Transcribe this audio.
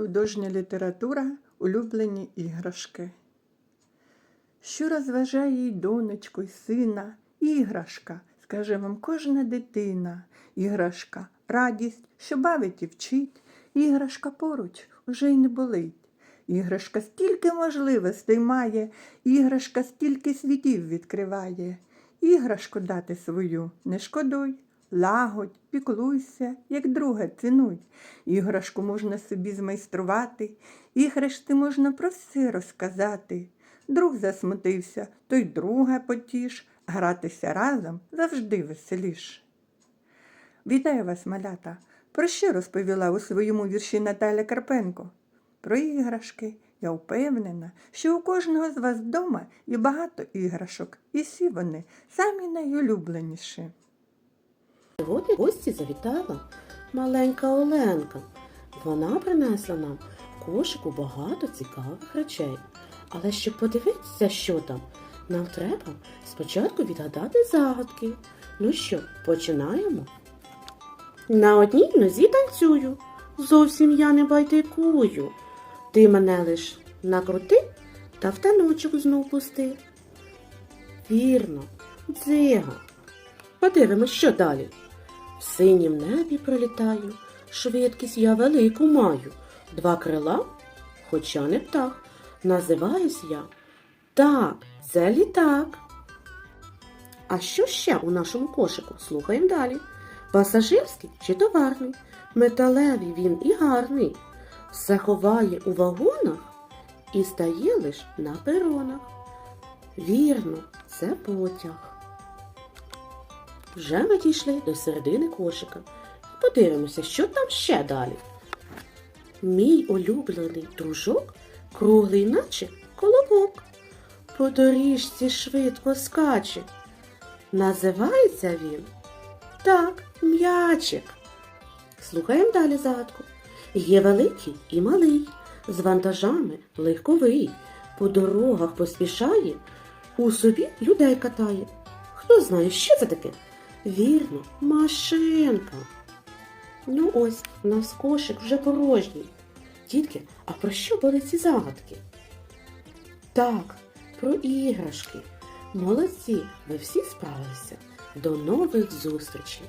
Художня література улюблені іграшки. Що розважає й донечку, й сина, іграшка, скаже вам кожна дитина. Іграшка радість, що бавить і вчить, іграшка поруч уже й не болить. Іграшка стільки можливостей має, іграшка стільки світів відкриває. Іграшку дати свою не шкодуй, лагодь, піклуйся, як друга цінуй. Іграшку можна собі змайструвати, іграшці можна про все розказати. Друг засмутився, то й друга потіш, гратися разом завжди веселіш. Вітаю вас, малята! Про що розповіла у своєму вірші Наталя Карпенко? Про іграшки. Я впевнена, що у кожного з вас вдома є багато іграшок, і всі вони самі найулюбленіші. Сьогодні гості завітала маленька Оленка. Вона принесла нам кошику багато цікавих речей. Але щоб подивитися, що там, нам треба спочатку відгадати загадки. Ну що, починаємо? На одній нозі танцюю, зовсім я не байдикую. Ти мене лиш накрути та в таночок знов пусти. Вірно, дзига. Подивимось, що далі. В синім небі пролітаю, швидкість я велику маю. Два крила, хоча не птах. Називаюсь я. Так, це літак. А що ще у нашому кошику? Слухаємо далі. Пасажирський чи товарний? Металевий він і гарний. Все ховає у вагонах і стає лиш на перонах. Вірно, це потяг. Вже ми дійшли до середини кошика. Подивимося, що там ще далі. Мій улюблений дружок круглий, наче колобок. По доріжці швидко скаче. Називається він так, м'ячик. Слухаємо далі загадку. Є великий і малий, з вантажами легковий, по дорогах поспішає, у собі людей катає. Хто знає, що це таке? Вірно, машинка. Ну ось, у нас кошик вже порожній. Дітки, а про що були ці загадки? Так, про іграшки. Молодці, ви всі справилися. До нових зустрічей!